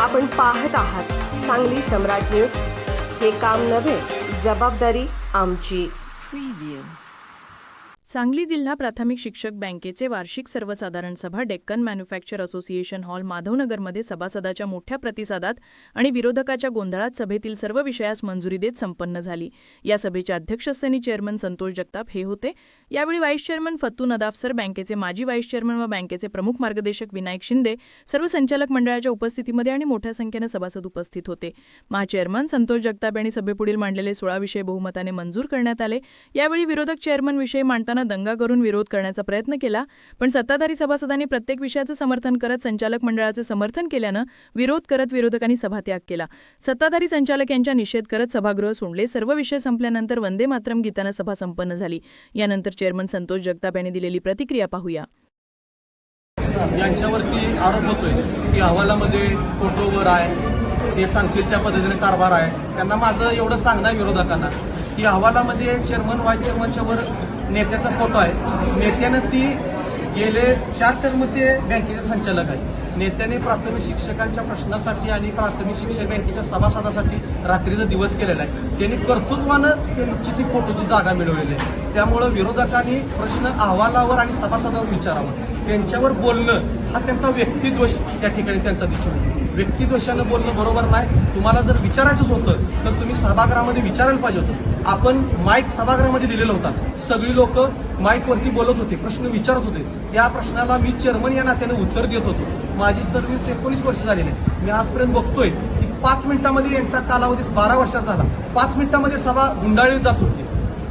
आपण पाहत आहात सांगली सम्राट न्यूज. हे काम नव्हे जबाबदारी आमची. सांगली जिल्हा प्राथमिक शिक्षक बँकेचे वार्षिक सर्वसाधारण सभा डेक्कन मॅन्युफॅक्चर असोसिएशन हॉल माधवनगरमध्ये सभासदाच्या मोठ्या प्रतिसादात आणि विरोधकाच्या गोंधळात सभेतील सर्व विषयास मंजुरी देत संपन्न झाली. या सभेच्या अध्यक्षस्थानी चेअरमन संतोष जगताप हे होते. यावेळी व्हाईस चेअरमन फत्तू नदाफसर बँकेचे माजी व्हाईस चेअरमन व बँकेचे प्रमुख मार्गदर्शक विनायक शिंदे सर्व संचालक मंडळाच्या उपस्थितीमध्ये आणि मोठ्या संख्येनं सभासद उपस्थित होते. महाचेअरमन संतोष जगताप यांनी सभेपुढील मांडलेले सोळा विषय बहुमताने मंजूर करण्यात आले. यावेळी विरोधक चेअरमन विषय मांडताना दंगा करून विरोध करण्याचा प्रयत्न केला पण सत्ताधारी सभासदांनी प्रत्येक विषयाचं समर्थन करत संचालक मंडळाचे समर्थन केल्यानं विरोध करत विरोधकांनी सभात्याग केला. सत्ताधारी संचालक यांच्या निषेध करत सभागृह सोडले. सर्व विषय संपल्यानंतर वंदे मातरम गीतानं सभा संपन्न झाली. यानंतर चेअरमन संतोष जगताप यांनी दिलेली प्रतिक्रिया पाहूया. यांच्यावरती आरोप होतोय की अहवालामध्ये फोटोवर आहे ते सांगतील त्या पद्धतीने कारभार आहे. त्यांना माझं एवढं सांगणं विरोधकांना की अहवालामध्ये चेअरमन व्हाईस चेअरमनच्या वर नेत्याचा फोटो आहे. नेत्यानं ती गेले चार टर्म ते बँकेचे संचालक आहेत. नेत्याने प्राथमिक शिक्षकांच्या प्रश्नासाठी आणि प्राथमिक शिक्षक बँकेच्या सभासदासाठी रात्रीचा दिवस केलेला आहे. त्यांनी कर्तृत्वानं त्यांची ती फोटोची जागा मिळवलेली आहे. त्यामुळं विरोधकांनी प्रश्न अहवालावर आणि सभासदावर विचारावा. त्यांच्यावर बोलणं हा त्यांचा व्यक्तिदोष त्या ठिकाणी त्यांचा दिसून येतो. व्यक्तिदोषानं बोलणं बरोबर नाही. तुम्हाला जर विचारायचंच होतं तर तुम्ही सभागृहामध्ये विचारायला पाहिजे होतं. आपण माईक सभागृहामध्ये दिलेला होता. सगळी लोक माईकवरती बोलत होते प्रश्न विचारत होते. त्या प्रश्नाला मी चेअरमन या नात्याने उत्तर देत होतो. माझी सर्व्हिस एकोणीस वर्ष झालेली आहे. मी आजपर्यंत बघतोय की पाच मिनिटांमध्ये यांचा कालावधी बारा वर्षाचा झाला. पाच मिनिटांमध्ये सभा गुंडाळली जात होती.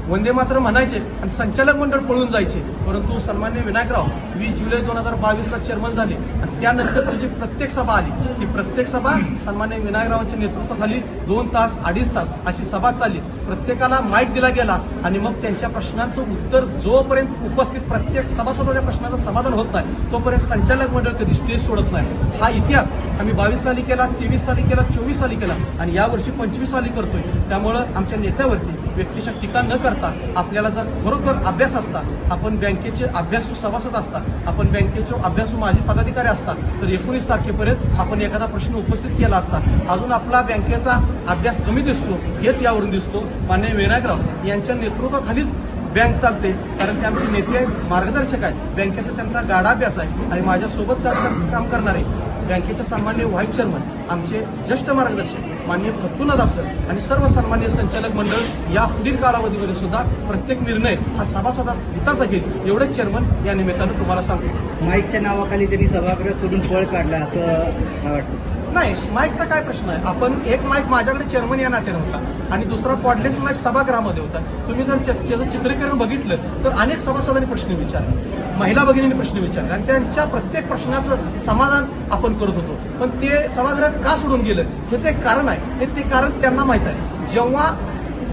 वंदे मात्र म्हणायचे आणि संचालक मंडळ पळून जायचे. परंतु सन्मान्य विनायकराव वीस जुलै दोन हजार बावीसला चेअरमन झाले आणि त्यानंतरची जी प्रत्येक सभा आली ती प्रत्येक सभा सन्मान्य विनायकरावांच्या नेतृत्वाखाली दोन तास अडीच तास अशी सभा चालली. प्रत्येकाला माईक दिला गेला आणि मग त्यांच्या प्रश्नांचं उत्तर जोपर्यंत उपस्थित प्रत्येक सभासदाच्या प्रश्नाचं समाधान होत नाही तोपर्यंत संचालक मंडळ कधी स्टेज सोडत नाही. हा इतिहास आम्ही बावीस साली केला तेवीस साली केला चोवीस साली केला आणि यावर्षी पंचवीस साली करतोय. त्यामुळं आमच्या नेत्यावरती व्यक्तिशः टीका न करता आपल्याला जर खरोखर अभ्यास असता आपण बँकेचे अभ्यासू सभासद असता आपण बँकेचे अभ्यासू माजी पदाधिकारी असता तर एकोणीस तारखेपर्यंत आपण एखादा प्रश्न उपस्थित केला असता अजून आपला बँकेचा अभ्यास कमी दिसतो हेच यावरून दिसतो. मान्य विनायकराव यांच्या नेतृत्वाखालीच बँक चालते कारण ते आमचे नेते आहेत मार्गदर्शक आहेत. बँकेचा त्यांचा गाडा अभ्यास आहे आणि माझ्यासोबत काम काम करणारे बँकेचे सन्मान्य व्हाईस चेअरमन आमचे ज्येष्ठ मार्गदर्शक मान्य फत्तू नदाब सर आणि सर्व सन्मान्य संचालक मंडळ या पुढील कालावधीमध्ये सुद्धा प्रत्येक निर्णय हा सभासदा हिताचा घेईल एवढेच चेअरमन या निमित्तानं तुम्हाला सांगतो माईकच्या नावाखाली त्यांनी सभागृह सोडून पळ काढला असं काय वाटतं. नाही माईकचा काय प्रश्न आहे? आपण एक माईक माझ्याकडे चेअरमन या नात्याने होता आणि दुसरा कॉर्डलेस माईक सभागृहामध्ये होता. तुम्ही जर च- त्याचं बघितलं तर अनेक सभासदांनी प्रश्न विचारले. महिला भगिनींनी प्रश्न विचारले. आणि त्यांच्या प्रत्येक प्रश्नाचं समाधान आपण करत होतो. पण ते सभागृह का सोडून गेलं? ह्याचं एक कारण आहे. हे ते कारण त्यांना माहीत आहे. जेव्हा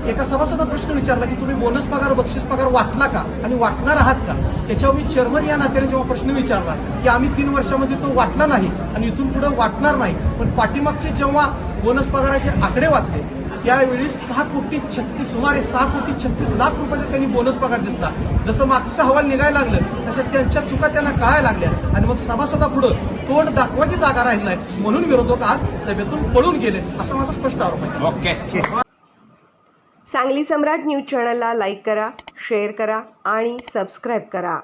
एका सभासदानं प्रश्न विचारला की तुम्ही बोनस पगार बक्षीस पगार वाटला का? आणि वाटणार आहात का? त्याच्यावर मी चेअरमन या नात्याने जेव्हा प्रश्न विचारला की आम्ही तीन वर्षामध्ये तो वाटला नाही आणि इथून पुढे वाटणार नाही. पण पाठीमागचे जेव्हा बोनस पगाराचे आकडे वाचले त्यावेळी सहा कोटी छत्तीस सुमारे सहा कोटी छत्तीस लाख रुपयाचा त्यांनी बोनस पगार दिसला. जसं मागचा हवाल निघायला लागलं तशा त्यांच्या चुका त्यांना कळायला लागल्या. आणि मग सभासदा पुढे तोंड दाखवायची जागा राहिली नाही. म्हणून विरोधक आज सभेतून पळून गेले असा माझा स्पष्ट आरोप आहे. सांगली सम्राट न्यूज चॅनलला लाईक करा शेअर करा आणि सबस्क्राईब करा.